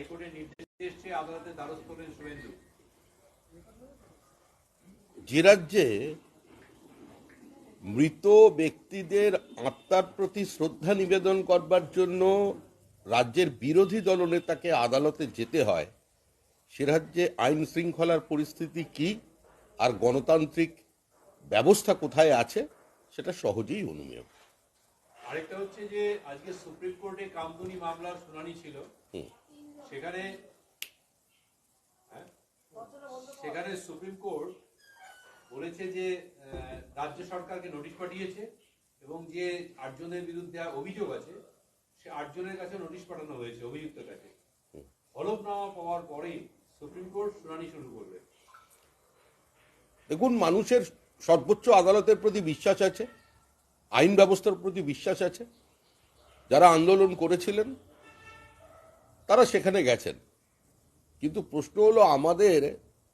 হাইকোর্টের নির্দেশ আদালতে দ্বারস্থ হলেন শুভেন্দু। যে রাজ্যে মৃত ব্যক্তিদের আত্মার প্রতি শ্রদ্ধা নিবেদন করবার জন্য রাজ্যের বিরোধী দলনেতাকে আদালতে যেতে হয় সে রাজ্যে আইন শৃঙ্খলার পরিস্থিতি কি আর গণতান্ত্রিক ব্যবস্থা কোথায় আছে সেটা সহজেই অনুমেয়। আরেকটা হচ্ছে যে আজকে সুপ্রিম কোর্টে কামদুনি মামলার শুনানি ছিল। সেখানে হ্যাঁ? সেখানে সুপ্রিম কোর্ট বলেছে যে রাজ্য সরকারকে নোটিশ পাঠিয়েছে এবং যে আটজনের বিরুদ্ধে অভিযোগ আছে, সে আটজনের কাছে নোটিশ পাঠানো হয়েছে অভিযুক্তের কাছে হলফনামা পাওয়ার পরেই সুপ্রিম কোর্ট শুনানি শুরু করবে। দেখুন, মানুষের সর্বোচ্চ আদালতের প্রতি বিশ্বাস আছে, আইন ব্যবস্থার প্রতি বিশ্বাস আছে। যারা আন্দোলন করেছিলেন তারা সেখানে গেছেন। কিন্তু প্রশ্ন হলো, আমাদের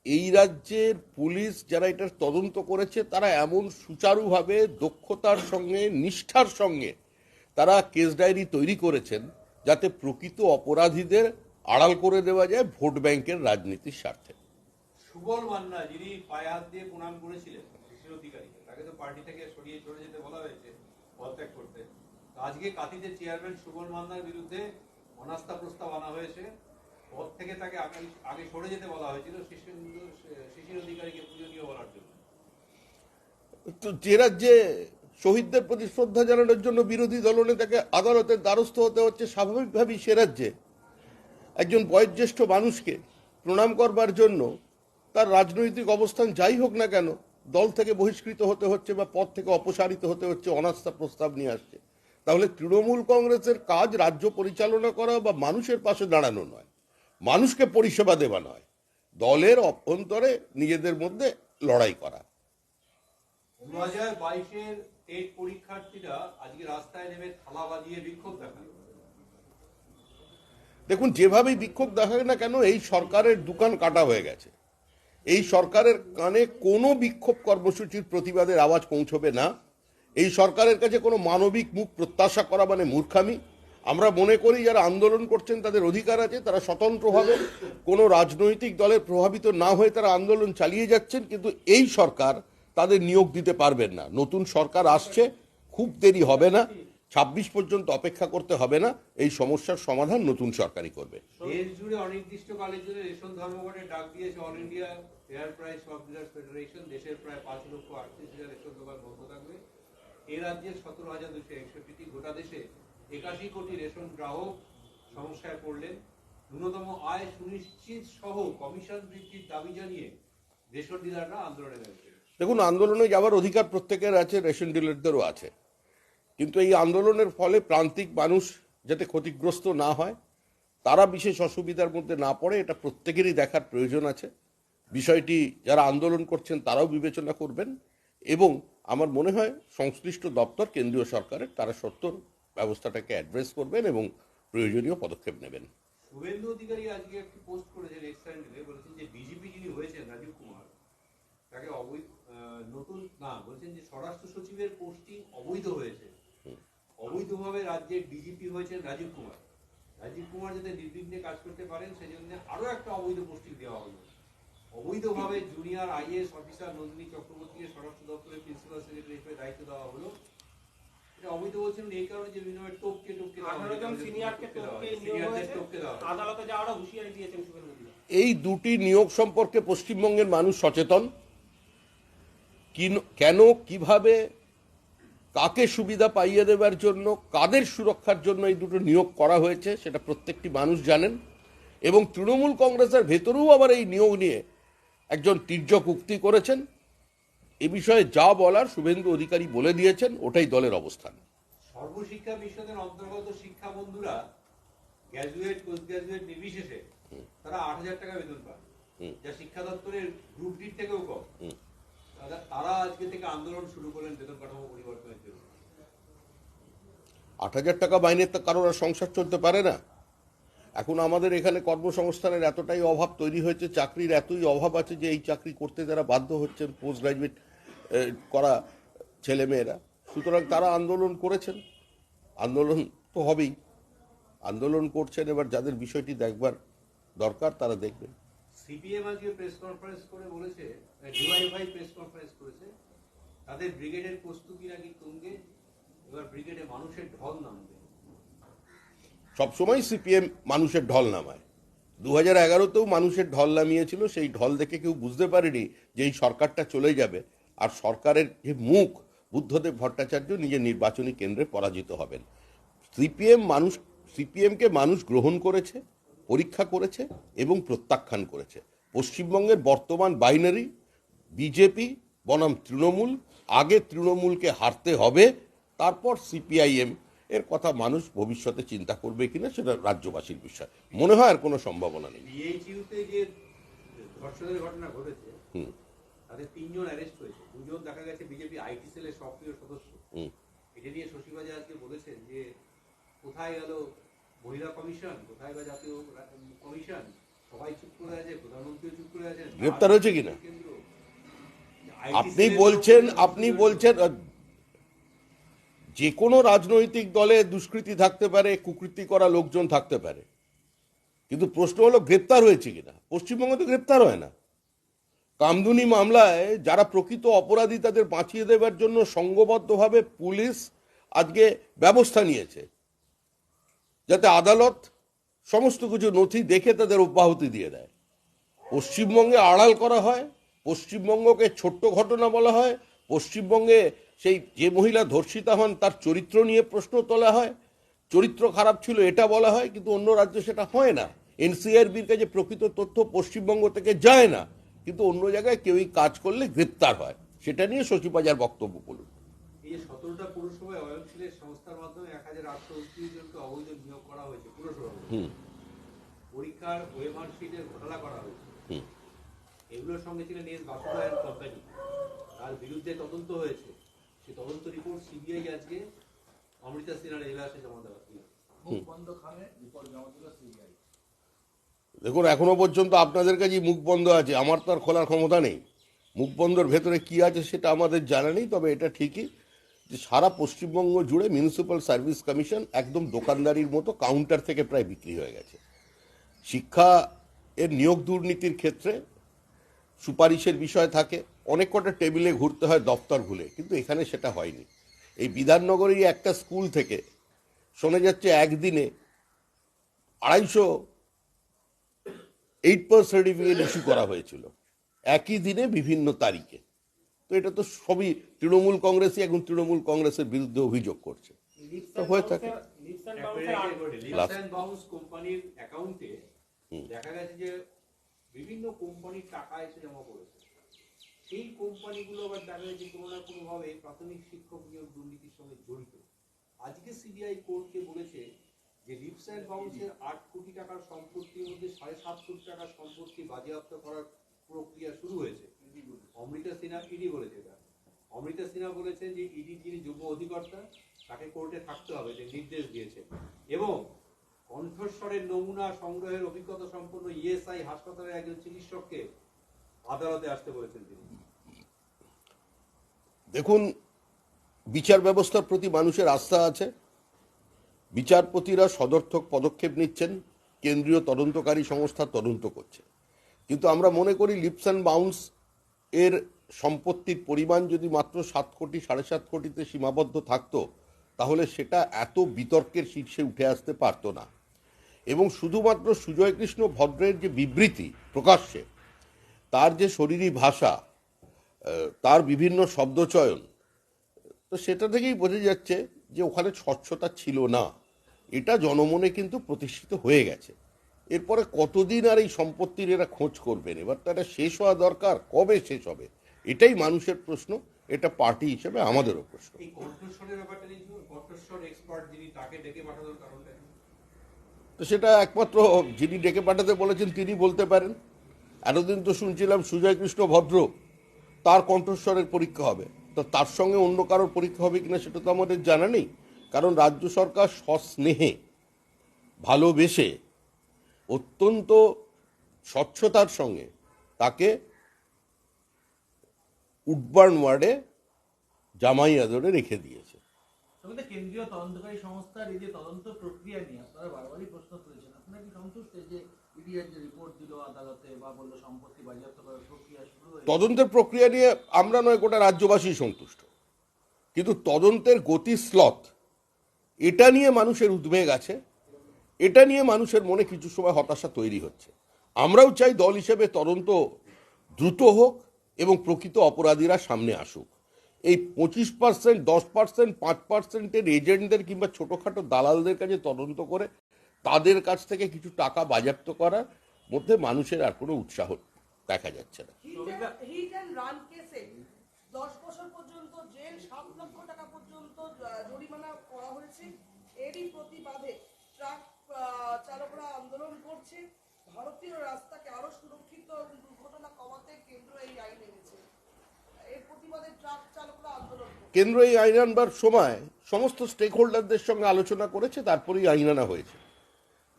এই রাজ্যের পুলিশ যারা এটার তদন্ত করেছে, তারা এমন সুচারুভাবে দক্ষতার সঙ্গে, নিষ্ঠার সঙ্গে তারা কেস ডায়েরি তৈরি করেছেন, যাতে প্রকৃত অপরাধীদের আড়াল করে দেওয়া যায় ভোট ব্যাংকের রাজনীতির স্বার্থে। সুবল মান্না, যিনি পায়ে হাত দিয়ে প্রণাম করেছিলেন তাকে তো পার্টি থেকে সরিয়ে চলে যেতে বলা হয়েছে, পদত্যাগ করতে। আজকে কাতিদের চেয়ারম্যান সুবল মান্নার বিরুদ্ধে অনাস্থা প্রস্তাব আনা হয়েছে। পদ থেকে তাকে আগে সরে যেতে বলা হয়েছিল শিশির অধিকারীকে পূজনীয় বলার জন্য। তো যে রাজ্যে শহীদদের প্রতি শ্রদ্ধা জানানোর জন্য বিরোধী দলনেতাকে আদালতের দ্বারস্থ হতে হচ্ছে, স্বাভাবিকভাবেই সে রাজ্যে একজন বয়োজ্যেষ্ঠ মানুষকে প্রণাম করবার জন্য তার রাজনৈতিক অবস্থান যাই হোক না কেন দল থেকে বহিষ্কৃত হতে হচ্ছে বা পদ থেকে অপসারিত হতে হচ্ছে, অনাস্থা প্রস্তাব নিয়ে আসছে। তাহলে তৃণমূল কংগ্রেসের কাজ রাজ্য পরিচালনা করা বা মানুষের পাশে দাঁড়ানো নয়। মানুষকে পরিষেবা দেওয়া নয়। দলের অভ্যন্তরে নিজেদের মধ্যে লড়াই করা। দু হাজার বাইশের টেট পরীক্ষার্থীরা আজকে রাস্তায় নেমে থালা বাজিয়ে বিক্ষোভ দেখাল দেখুন যেভাবেই বিক্ষোভ দেখায় না কেন এই সরকারের দোকান কাটা হয়ে গেছে। এই সরকারের কানে কোনো বিক্ষোভ কর্মসূচির প্রতিবাদের আওয়াজ পৌঁছবে না। এই সরকারের কাছে কোনো মানবিক মুখ প্রত্যাশা করা মানে মূর্খামি? আমরা মনে করি যারা আন্দোলন করছেন তাদের অধিকার আছে, তারা স্বতন্ত্রভাবে কোনো রাজনৈতিক দলের প্রভাবিত না হয়ে তারা আন্দোলন চালিয়ে যাচ্ছেন, কিন্তু এই সরকার তাদের নিয়োগ দিতে পারবেন না। নতুন সরকার আসছে, খুব দেরি হবে না, ছাব্বিশ পর্যন্ত অপেক্ষা করতে হবে না, এই সমস্যার সমাধান নতুন সরকারই করবে। দেশ জুড়ে অনির্দিষ্টকালের জন্য রেশন ডাক দিয়েছে অল ইন্ডিয়া ফেডারেশন দেশের প্রায় পাঁচ লক্ষ আটত্রিশ হাজার রেশন দোকান বন্ধ থাকবে। এ রাজ্যের সতেরো হাজার দুশো গোটা দেশে একাশি কোটি রেশন গ্রাহক সমস্যায় পড়লেন। ন্যূনতম আয় সুনিশ্চিত সহ কমিশন বৃদ্ধির দাবি জানিয়ে রেশন ডিলাররা আন্দোলনে দেখুন, আন্দোলনে যাওয়ার অধিকার প্রত্যেকের আছে, রেশন ডিলারদেরও আছে। কিন্তু এই আন্দোলনের ফলে প্রান্তিক মানুষ যাতে ক্ষতিগ্রস্ত না হয়, তারা বিশেষ অসুবিধার মধ্যে না পড়ে, এটা প্রত্যেকেরই দেখার প্রয়োজন আছে। বিষয়টি যারা আন্দোলন করছেন, তারাও বিবেচনা করবেন এবং আমার মনে হয় সংশ্লিষ্ট দপ্তর কেন্দ্রীয় সরকারের তারা সত্তর ব্যবস্থাটাকে অ্যাড্রেস করবেন এবং প্রয়োজনীয় পদক্ষেপ নেবেন। শুভেন্দু অধিকারী আজকে একটি পোস্ট করেছেন এক্সট্যান্ডে বলেছেন যে বিজেপি যিনি হয়েছেন রাজীব কুমার তাকে অবৈধ নতুন না বলছেন যে স্বরাষ্ট্র সচিবের পোস্টিং অবৈধ হয়েছে। অবৈধভাবে রাজ্যের ডিজিপি হয়েছেন রাজীব কুমার। রাজীব কুমার যাতে নির্বিঘ্নে কাজ করতে পারেন সেজন্য আরও একটা অবৈধ পোস্টিং দেওয়া হলো। অবৈধভাবে জুনিয়র আইএস অফিসার নন্দিনী চক্রবর্তীকে স্বরাষ্ট্র দপ্তরের প্রিন্সিপাল সেক্রেটারি হিসেবে দায়িত্ব দেওয়া হলো। এটা অবৈধ বলছেন এই কারণে যে বিভিন্ন টপকে টপকে আঠারো জন সিনিয়রকে টপকে নিয়োগ সিনিয়রদের হয়েছে টপকে দেওয়া আদালতে যাওয়ারও হুঁশিয়ারি দিয়েছেন এই দুটি নিয়োগ সম্পর্কে পশ্চিমবঙ্গের মানুষ সচেতন। কিন- কেন কীভাবে কাকে সুবিধা পাইয়ে দেবার জন্য কাদের সুরক্ষার জন্য এই দুটো নিয়োগ করা হয়েছে সেটা প্রত্যেকটি মানুষ জানেন। এবং তৃণমূল কংগ্রেসের ভেতরেও আবার এই নিয়োগ নিয়ে একজন তীর্যক উক্তি করেছেন। এ বিষয়ে যা বলার শুভেন্দু অধিকারী বলে দিয়েছেন ওটাই দলের অবস্থান। সর্বশিক্ষা মিশনের অন্তর্গত শিক্ষা বন্ধুরা গ্র্যাজুয়েট পোস্ট গ্র্যাজুয়েট নির্বিশেষে তারা আট হাজার টাকা বেতন পান যা শিক্ষা দপ্তরের গ্রুপ ডির থেকেও কম। তারা- আজকে থেকে আন্দোলন শুরু করলেন বেতন কাঠামো পরিবর্তনের জন্য। আট হাজার টাকা মাইনের তো কারোর সংসার চলতে পারে না। এখন আমাদের এখানে কর্মসংস্থানের এতটাই অভাব তৈরি হয়েছে, চাকরির এতই অভাব আছে যে এই চাকরি করতে যারা বাধ্য হচ্ছেন পোস্ট গ্রাজুয়েট করা ছেলেমেয়েরা সুতরাং তারা আন্দোলন করেছেন। আন্দোলন তো হবেই। আন্দোলন করছেন, এবার যাদের বিষয়টি দেখবার দরকার তারা দেখবেন। সিপিএম আজকে প্রেস কনফারেন্স করে বলেছে ডিওয়াইফাই প্রেস কনফারেন্স করেছে, তাদের ব্রিগেডের প্রস্তুতি নাকি তুঙ্গে, এবার ব্রিগেডে মানুষের ঢল নামবে। সবসময় সিপিএম মানুষের ঢল নামায়। দু হাজার এগারোতেও মানুষের ঢল নামিয়েছিল, সেই ঢল দেখে কেউ বুঝতে পারেনি যে এই সরকারটা চলে যাবে। আর সরকারের যে মুখ, বুদ্ধদেব ভট্টাচার্য নিজের নির্বাচনী কেন্দ্রে পরাজিত হবেন। সিপিএম মানুষ সিপিএমকে মানুষ গ্রহণ করেছে, পরীক্ষা করেছে এবং প্রত্যাখ্যান করেছে। পশ্চিমবঙ্গের বর্তমান বাইনারি বিজেপি, বনাম তৃণমূল, আগে তৃণমূলকে হারতে হবে, তারপর সিপিআইএম এর কথা মানুষ ভবিষ্যতে চিন্তা করবে কিনা সেটা রাজ্যবাসীর বিষয়। মনে হয় আর কোনো সম্ভাবনা নেই। ধর্ষণের ঘটনা ঘটেছে তাদের তিনজন অ্যারেস্ট হয়েছে। দুজন দেখা গেছে বিজেপি আইটি সেলের সক্রিয় সদস্য। এটা নিয়ে শশীবাজা আজকে বলেছেন যে কোথায় গেল মহিলা কমিশন কোথায় বা জাতীয় কমিশন? সবাই চুপ করে আছে প্রধানমন্ত্রীও চুপ করে আছেন। গ্রেপ্তার হয়েছে কিনা? আপনি বলছেন আপনি বলছেন যে কোনো রাজনৈতিক দলে দুষ্কৃতি থাকতে পারে, কুকৃতি করা লোকজন থাকতে পারে। কিন্তু প্রশ্ন হলো, গ্রেপ্তার হয়েছে কিনা? পশ্চিমবঙ্গে তো গ্রেপ্তার হয় না। কামদুনি মামলায় যারা প্রকৃত অপরাধী তাদের বাঁচিয়ে দেবার জন্য সংঘবদ্ধভাবে পুলিশ আজকে ব্যবস্থা নিয়েছে। যাতে আদালত সমস্ত কিছু নথি দেখে তাদের অব্যাহতি দিয়ে দেয়। পশ্চিমবঙ্গে আড়াল করা হয়, পশ্চিমবঙ্গকে ছোট্ট ঘটনা বলা হয়, পশ্চিমবঙ্গে সেই যে মহিলা ধর্ষিতা হন তার চরিত্র নিয়ে প্রশ্ন তোলা হয়। চরিত্র খারাপ ছিল এটা বলা হয় কিন্তু অন্য রাজ্যে সেটা হয় না। এনসিআরবির কাছে প্রকৃত তথ্য পশ্চিমবঙ্গ থেকে যায় না। কিন্তু অন্য জায়গায় কেউই কাজ করলে গ্রেপ্তার হয়। সেটা নিয়ে শশীবাজার বক্তব্য বলুন। এই সতেরোটা পুরসভায় অয়নশীলের সংস্থার মাধ্যমে এক হাজার আটশো উনত্রিশ জনকে অবৈধ নিয়োগ করা হয়েছে পুরসভা পরীক্ষার ওয়েমার শিটের ঘোটালা করা হয়েছে। এগুলোর সঙ্গে ছিলেন এস বাসুদেব কোম্পানি তার বিরুদ্ধে তদন্ত হয়েছে। সেই তদন্ত রিপোর্ট সিবিআই আজকে অমৃতা সিনহার এজলাসে জমা দেওয়া দেখুন এখনও পর্যন্ত আপনাদের কাছে মুখ বন্ধ আছে আমার তো আর খোলার ক্ষমতা নেই। মুখ বন্ধর ভেতরে কি আছে সেটা আমাদের জানা নেই তবে এটা ঠিকই যে সারা পশ্চিমবঙ্গ জুড়ে মিউনিসিপ্যাল সার্ভিস কমিশন একদম দোকানদারির মতো কাউন্টার থেকে প্রায় বিক্রি হয়ে গেছে। শিক্ষা এর নিয়োগ দুর্নীতির ক্ষেত্রে সুপারিশের বিষয় থাকে অনেক কটা টেবিলে ঘুরতে হয় দপ্তর ভুলে কিন্তু এখানে সেটা হয়নি। এই বিধাননগরেই একটা স্কুল থেকে শোনা যাচ্ছে একদিনে আড়াইশো এইট পাস সার্টিফিকেট ইস্যু করা হয়েছিল। একই দিনে বিভিন্ন তারিখে। তো এটা তো সবই তৃণমূল কংগ্রেসই এখন তৃণমূল কংগ্রেসের বিরুদ্ধে অভিযোগ করছে। তো হয়ে থাকে। কোম্পানির অ্যাকাউন্টে দেখা গেছে যে বিভিন্ন কোম্পানির টাকা এসে জমা সেই কোম্পানিগুলো আবার দেখা গেছে কোনো না কোনো ভাবে প্রাথমিক শিক্ষক নিয়োগ দুর্নীতির সঙ্গে জড়িত। আজকে সিবিআই কোর্টকে বলেছে যে লিপস অ্যান্ড বাউন্সের আট কোটি টাকার সম্পত্তির মধ্যে সাড়ে সাত কোটি টাকার সম্পত্তি বাজেয়াপ্ত করার প্রক্রিয়া শুরু হয়েছে। অমৃতা সিনহা ইডি বলেছে এটা। অমৃতা সিনহা বলেছেন যে ইডি যিনি যুগ্ম অধিকর্তা তাকে কোর্টে থাকতে হবে যে নির্দেশ দিয়েছে। এবং কণ্ঠস্বরের নমুনা সংগ্রহের অভিজ্ঞতা সম্পন্ন ইএসআই হাসপাতালের একজন চিকিৎসককে আদালতে আসতে বলেছেন তিনি। দেখুন, বিচার ব্যবস্থার প্রতি মানুষের আস্থা আছে। বিচারপতিরা সদর্থক পদক্ষেপ নিচ্ছেন, কেন্দ্রীয় তদন্তকারী সংস্থা তদন্ত করছে। কিন্তু আমরা মনে করি লিপস অ্যান্ড বাউন্স এর সম্পত্তির পরিমাণ যদি মাত্র সাত কোটি, সাড়ে সাত কোটিতে সীমাবদ্ধ থাকতো, তাহলে সেটা এত বিতর্কের শীর্ষে উঠে আসতে পারতো না। এবং শুধুমাত্র সুজয় কৃষ্ণ ভদ্রের যে বিবৃতি প্রকাশ্যে, তার যে শরীরী ভাষা তার বিভিন্ন শব্দচয়ন। তো সেটা থেকেই বোঝা যাচ্ছে যে ওখানে স্বচ্ছতা ছিল না। এটা জনমনে কিন্তু প্রতিষ্ঠিত হয়ে গেছে। এরপরে কতদিন আর এই সম্পত্তির এরা খোঁজ করবেন এবার তো এটা শেষ হওয়া দরকার। কবে শেষ হবে? এটাই মানুষের প্রশ্ন। এটা পার্টি হিসেবে আমাদেরও প্রশ্ন? তো সেটা একমাত্র যিনি ডেকে পাঠাতে বলেছেন তিনি বলতে পারেন। এতদিন তো শুনছিলাম সুজয় কৃষ্ণ ভদ্র। তার কণ্ঠস্বরের পরীক্ষা হবে। তো তার সঙ্গে অন্য কারোর পরীক্ষা হবে কিনা সেটা তো আমাদের জানা নেই। কারণ রাজ্য সরকার সস্নেহে, ভালোবেসে, অত্যন্ত স্বচ্ছতার সঙ্গে তাকে উডবার্ন ওয়ার্ডে, জামাই আদরে রেখে দিয়েছে। কেন্দ্রীয় তদন্তকারী সংস্থার এই যে তদন্ত প্রক্রিয়া নিয়ে আপনারা বারবারই প্রশ্ন তুলেছেন। আপনারা কি সন্তুষ্ট যে তদন্তের প্রক্রিয়া নিয়ে আমরা নয়, গোটা রাজ্যবাসী সন্তুষ্ট। কিন্তু তদন্তের গতি স্লথ এটা নিয়ে মানুষের উদ্বেগ আছে, এটা নিয়ে মানুষের মনে কিছু সময় হতাশা তৈরি হচ্ছে। আমরাও চাই দল হিসেবে তদন্ত দ্রুত হোক এবং প্রকৃত অপরাধীরা সামনে আসুক। এই পঁচিশ পার্সেন্ট দশ পার্সেন্ট পাঁচ পার্সেন্টের এজেন্টদের কিংবা ছোটোখাটো দালালদের কাছে তদন্ত করে তাদের কাছ থেকে কিছু টাকা বাজেয়াপ্ত করার মধ্যে মানুষের আর কোনো উৎসাহ দেখা যাচ্ছে না। চালকরা আন্দোলন করছে। ভারতীয় রাস্তাকে আরও সুরক্ষিত দুর্ঘটনা কমাতে কেন্দ্র এই আইন এনেছে। এর প্রতিবাদে ট্রাক চালকরা আন্দোলন কেন্দ্র এই আইন আনবার সময় সমস্ত স্টেক হোল্ডারদের সঙ্গে আলোচনা করেছে তারপরেই আইন আনা হয়েছে।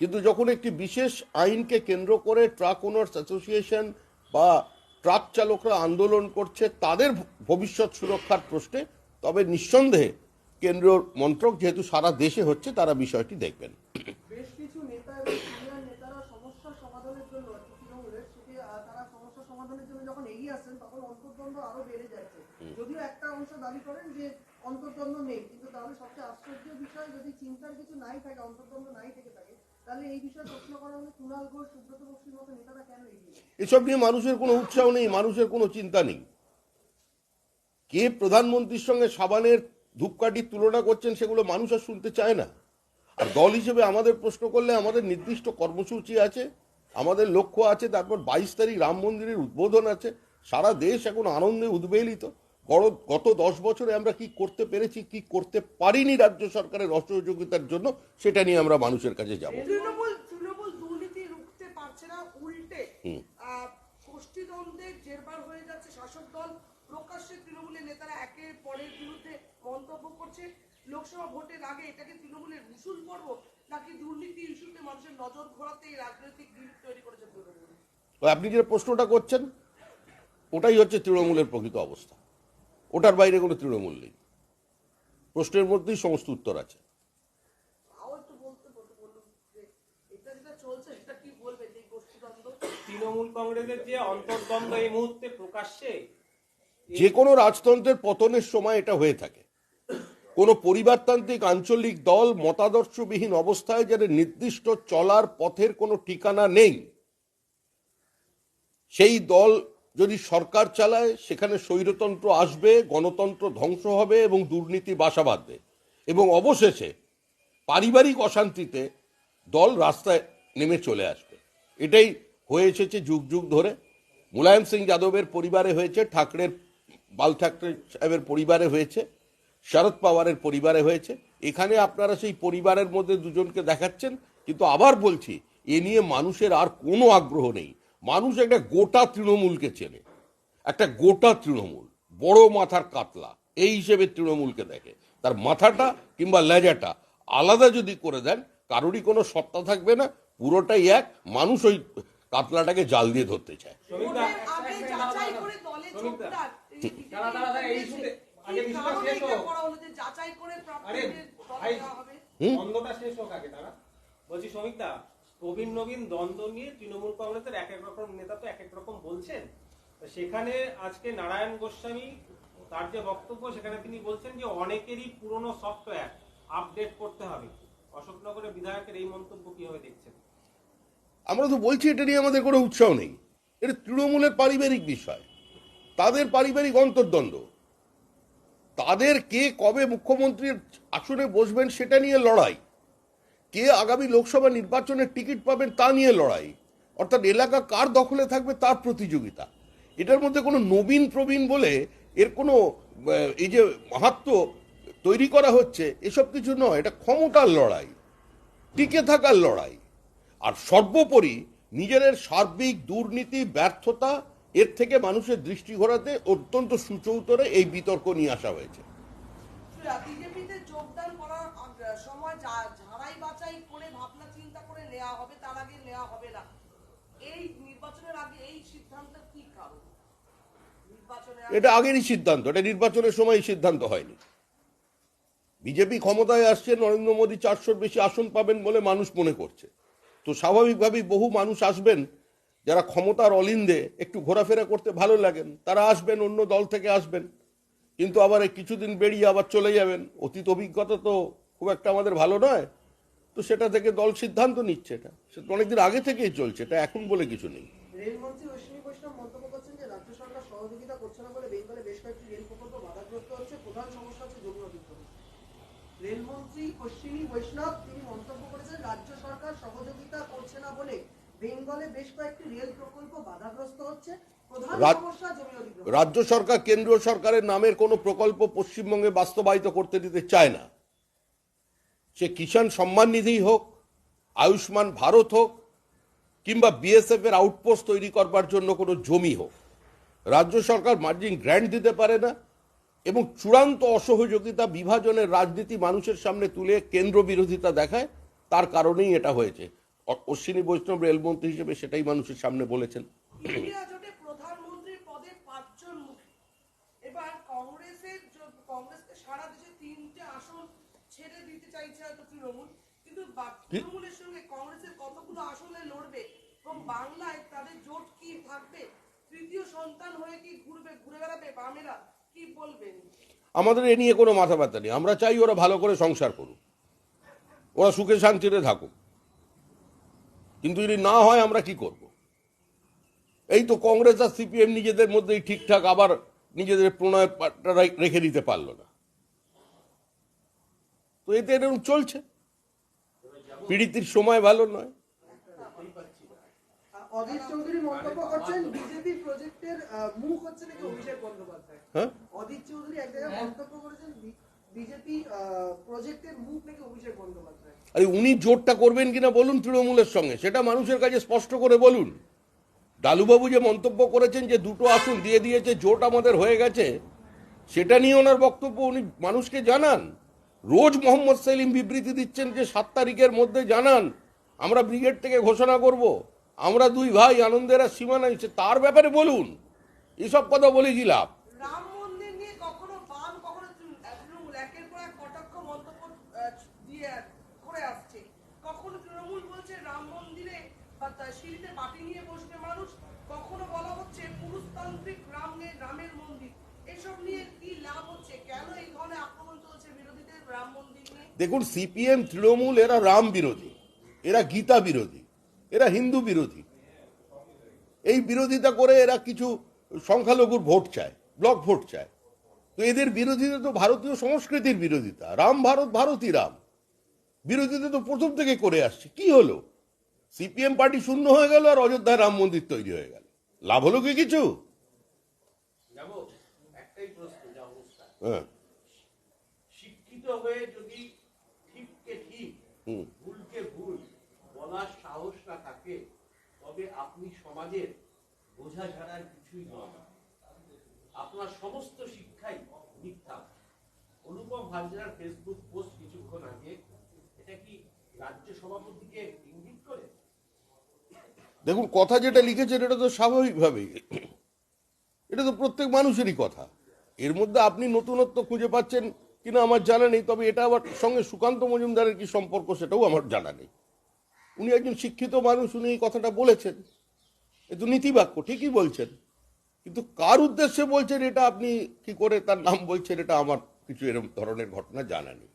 কিন্তু যখন একটি বিশেষ আইনকে কেন্দ্র করে ট্রাক ওনার্স অ্যাসোসিয়েশন বা ট্রাক চালকরা আন্দোলন করছে তাদের ভবিষ্যৎ সুরক্ষার প্রশ্নে তবে নিঃসন্দেহে কেন্দ্রীয় মন্ত্রক যেহেতু সারা দেশে হচ্ছে তারা বিষয়টি দেখবেন। বেশ কিছু নেতা নেতারা সমস্যা সমাধানের জন্য আর কি তৃণমূলের সেটি আহ, তারা সমস্যা সমাধানের জন্য যখন এগিয়ে আসেন তখন অন্তর্দ্বন্দ্ব আরও বেড়ে যাচ্ছে। যদিও একটা অংশ দাবি করেন যে অন্তর্দ্বন্দ্ব নেই কিন্তু তাহলে সবচেয়ে আশ্চর্যের বিষয় যদি চিন্তার কিছু নাই থাকে অন্তর্দ্বন্দ্ব নাই থেকে থাকে এসব নিয়ে মানুষের কোনো উৎসাহ নেই, মানুষের কোনো চিন্তা নেই। কে প্রধানমন্ত্রীর সঙ্গে সাবানের ধূপকাঠির তুলনা করছেন সেগুলো মানুষ আর শুনতে চায় না। আর দল হিসেবে আমাদের প্রশ্ন করলে আমাদের নির্দিষ্ট কর্মসূচি আছে, আমাদের লক্ষ্য আছে, তারপর বাইশ তারিখ রাম মন্দিরের উদ্বোধন আছে, সারা দেশ এখন আনন্দে উদ্বেলিত। গত দশ বছরে আমরা কি করতে পেরেছি কি করতে পারিনি রাজ্য সরকারের অসহযোগিতার জন্য সেটা নিয়ে আমরা মানুষের কাছে যাব। লোকসভা ভোটের আগে এটাকে তৃণমূলের পর্ব নাকি দুর্নীতি ইস্যুতে মানুষের নজর ঘোরাতে এই রাজনৈতিক তৈরি করেছে আপনি যে প্রশ্নটা করছেন ওটাই হচ্ছে তৃণমূলের প্রকৃত অবস্থা। ওটার বাইরে কোনো তৃণমূল নেই। প্রশ্নের মধ্যেই সমস্ত উত্তর আছে। যে এটা যেটা চলছে সেটা কি বলবে যে এই গোষ্ঠীদ্বন্দ্ব? তৃণমূল কংগ্রেসের যে অন্তর্দ্বন্দ্ব এই মুহূর্তে প্রকাশ্যে যে কোনো রাজতন্ত্রের পতনের সময় এটা হয়ে থাকে। কোনো পরিবারতান্ত্রিক আঞ্চলিক দল মতাদর্শবিহীন অবস্থায় যাদের নির্দিষ্ট চলার পথের কোনো ঠিকানা নেই সেই দল যদি সরকার চালায়, সেখানে স্বৈরতন্ত্র আসবে, গণতন্ত্র ধ্বংস হবে এবং দুর্নীতি বাসা বাঁধবে। এবং অবশেষে পারিবারিক অশান্তিতে দল রাস্তায় নেমে চলে আসবে। এটাই হয়ে এসেছে যুগ যুগ ধরে। মুলায়ম সিং যাদবের পরিবারে হয়েছে, ঠাকরের, বাল ঠাকরে সাহেবের পরিবারে হয়েছে শরদ পাওয়ারের পরিবারে হয়েছে। এখানে আপনারা সেই পরিবারের মধ্যে দুজনকে দেখাচ্ছেন, কিন্তু আবার বলছি, এ নিয়ে মানুষের আর কোনো আগ্রহ নেই। মানুষ একটা গোটা তৃণমূলকে চেনে একটা গোটা তৃণমূল বড় মাথার কাতলা এই হিসেবে তৃণমূলকে দেখে। তার মাথাটা কিংবা লেজাটা আলাদা যদি করে দেন কারোরই কোনো সত্তা থাকবে না পুরোটাই এক মানুষ ওই কাতলাটাকে জাল দিয়ে ধরতে চায়। শ্রমিকদা প্রবীণ নবীন দ্বন্দ্ব নিয়ে তৃণমূল কংগ্রেসের এক এক রকম নেতা তো এক এক রকম বলছেন। সেখানে আজকে নারায়ণ গোস্বামী, তার যে বক্তব্য, সেখানে তিনি বলছেন যে অনেকেরই পুরনো সফটওয়্যার আপডেট করতে হবে। অশোকনগরের বিধায়কের এই মন্তব্য কীভাবে দেখছেন? আমরা তো বলছি, এটা নিয়ে আমাদের কোনো উৎসাহ নেই। এটা তৃণমূলের পারিবারিক বিষয়। তাদের পারিবারিক অন্তর্দ্বন্দ্ব। তাদের কে কবে মুখ্যমন্ত্রীর আসনে বসবেন, সেটা নিয়ে লড়াই। কে আগামী লোকসভা নির্বাচনের টিকিট পাবেন তা নিয়ে লড়াই? অর্থাৎ এলাকা কার দখলে থাকবে তার প্রতিযোগিতা। এটার মধ্যে কোনো নবীন প্রবীণ বলে এর কোনো এই যে মাহাত্ম তৈরি করা হচ্ছে, এসব কিছু নয়। এটা ক্ষমতার লড়াই, টিকে থাকার লড়াই। আর সর্বোপরি নিজেদের সার্বিক দুর্নীতি, ব্যর্থতা, এর থেকে মানুষের দৃষ্টি ঘোরাতে অত্যন্ত সুচৌতরে এই বিতর্ক নিয়ে আসা হয়েছে। বিজেপিতে যোগদান করার সময় নেওয়া হবে, তার আগে নেওয়া হবে না। এই নির্বাচনের আগে এই সিদ্ধান্ত কি কারণ? এটা আগেরই সিদ্ধান্ত, এটা নির্বাচনের সময় সিদ্ধান্ত হয়নি। বিজেপি ক্ষমতায় আসছে, নরেন্দ্র মোদী চারশোর বেশি আসন পাবেন বলে মানুষ মনে করছে। তো স্বাভাবিকভাবেই বহু মানুষ আসবেন, যারা ক্ষমতার অলিন্দে একটু ঘোরাফেরা করতে ভালো লাগেন, তারা আসবেন, অন্য দল থেকে আসবেন। কিন্তু আবার কিছুদিন বেরিয়ে আবার চলে যাবেন। অতীত অভিজ্ঞতা তো খুব একটা আমাদের ভালো নয়। তো সেটা থেকে দল সিদ্ধান্ত নিচ্ছে এটা। সেটা অনেকদিন আগে থেকেই চলছে এটা এখন বলে কিছু নেই। রেলমন্ত্রী অশ্বিনী বৈষ্ণব রাজ্য সরকার তিনি মন্তব্য করেছেন সহযোগিতা করছে না বলে বেঙ্গলে বেশ কয়েকটি রেল প্রকল্প বাধাগ্রস্ত হচ্ছে। রাজ্য সরকার কেন্দ্রীয় সরকারের নামের কোনো প্রকল্প পশ্চিমবঙ্গে বাস্তবায়িত করতে দিতে চায় না। সে কিষাণ সম্মান নিধি হোক, আয়ুষ্মান ভারত হোক, কিংবা বিএসএফ এর আউটপোস্ট তৈরি করবার জন্য কোনো জমি হোক। রাজ্য সরকার মার্জিন গ্র্যান্ট দিতে পারে না এবং চূড়ান্ত অসহযোগিতা বিভাজনের রাজনীতি মানুষের সামনে তুলে কেন্দ্র বিরোধিতা দেখায়, তার কারণেই এটা হয়েছে। অশ্বিনী বৈষ্ণব রেলমন্ত্রী হিসেবে সেটাই মানুষের সামনে বলেছেন ইন্ডিয়া জোটে প্রধানমন্ত্রীর পদে পাঁচজন মুখী এবার কংগ্রেসের জ- কংগ্রেসকে সারা দেশে তিনটে আসন ছেড়ে দিতে চাইছে হয়তো তৃণমূল কিন্তু তৃণমূলের সঙ্গে কংগ্রেসের কতগুলো আসনে লড়বে এবং বাংলায় তাদের জোট কি থাকবে? তৃতীয় সন্তান হয়ে কি ঘুরবে ঘুরে বেড়াবে বামেরা? কি বলবেন? আমাদের এ নিয়ে কোনো মাথা ব্যথা নেই। আমরা চাই ওরা ভালো করে সংসার করুক। ওরা সুখে শান্তিতে থাকুক। কিন্তু যদি না হয় আমরা কি করব? এই তো কংগ্রেস আর সিপিএম নিজেদের মধ্যেই ঠিকঠাক আবার নিজেদের প্রণয় রেখে দিতে পারল না। তো এতে এরকম চলছে। পীড়িতির সময় ভালো নয়। অধীর চৌধুরী মন্তব্য করছেন বিজেপি প্রজেক্টের মুখ হচ্ছে নাকি অভিষেক বন্দ্যোপাধ্যায়। হ্যাঁ? অধীর চৌধুরী এক জায়গায় মন্তব্য করেছেন বিজেপি প্রজেক্টের মুখ নাকি অভিষেক বন্দ্যোপাধ্যায়। আরে উনি জোটটা করবেন কিনা বলুন তৃণমূলের সঙ্গে সেটা মানুষের কাছে স্পষ্ট করে বলুন। ডালুবাবু যে মন্তব্য করেছেন যে দুটো আসন দিয়ে দিয়েছে জোট আমাদের হয়ে গেছে সেটা নিয়ে ওনার বক্তব্য উনি মানুষকে জানান। রোজ মোহাম্মদ সেলিম বিবৃতি দিচ্ছেন যে সাত তারিখের মধ্যে জানান, আমরা ব্রিগেড থেকে ঘোষণা করব, আমরা দুই ভাই আনন্দের আর সীমানা সে তার ব্যাপারে বলুন। এসব কথা বলে কি লাভ রাম মন্দির নিয়ে কখনো বাম কখনো তৃণ- আহ, তৃণমূল একের পর এক কটাক্ষ মন্তব্য আহ, দিয়ে করে আসছে কখনো তৃণমূল বলছে রাম মন্দিরে বা তা- সিঁড়িতে মাটি নিয়ে বসবে মানুষ কখনো বলা হচ্ছে পুরুষতান্ত্রিক রামের রামের মন্দির এসব নিয়ে কি লাভ হচ্ছে কেন এই ধরনের আক্রমণ চলছে বিরোধীদের রাম মন্দির নিয়ে দেখুন সিপিএম তৃণমূল এরা রাম বিরোধী এরা গীতা বিরোধী এরা হিন্দু বিরোধী। এই বিরোধিতা করে এরা কিছু সংখ্যালঘুর ভোট চায় ব্লক ভোট চায়। তো এদের বিরোধিতা তো ভারতীয় সংস্কৃতির বিরোধিতা রাম ভারত ভারতী রাম। বিরোধিতা তো প্রথম থেকে করে আসছে কি হলো? সিপিএম পার্টি শূন্য হয়ে গেল আর অযোধ্যায় রাম মন্দির তৈরি হয়ে গেল। লাভ হলো কি কিছু? হ্যাঁ। শিক্ষিত হয়ে যদি। ভুলকে ভুল বলার সাহস না থাকে তবে আপনি সমাজের বোঝা ছাড়ার কিছুই নন। আপনার সমস্ত শিক্ষাই মিথ্যা। অনুপম হাজরার ফেসবুক পোস্ট কিছুক্ষণ আগে এটা কি রাজ্য সভাপতিকে ইঙ্গিত করে? দেখুন কথা যেটা লিখেছেন এটা তো স্বাভাবিকভাবেই। এটা তো প্রত্যেক মানুষেরই কথা। এর মধ্যে আপনি নতুনত্ব খুঁজে পাচ্ছেন কিনা আমার জানা নেই, তবে এটা আবার সঙ্গে সুকান্ত মজুমদারের কি সম্পর্ক সেটাও আমার জানা নেই। উনি একজন শিক্ষিত মানুষ, উনি এই কথাটা বলেছেন। এ তো নীতিবাক্য, ঠিকই বলছেন। কিন্তু কার উদ্দেশ্যে বলছেন এটা আপনি কি করে তার নাম বলছেন, এটা আমার কিছু এরকম ধরনের ঘটনা জানা নেই।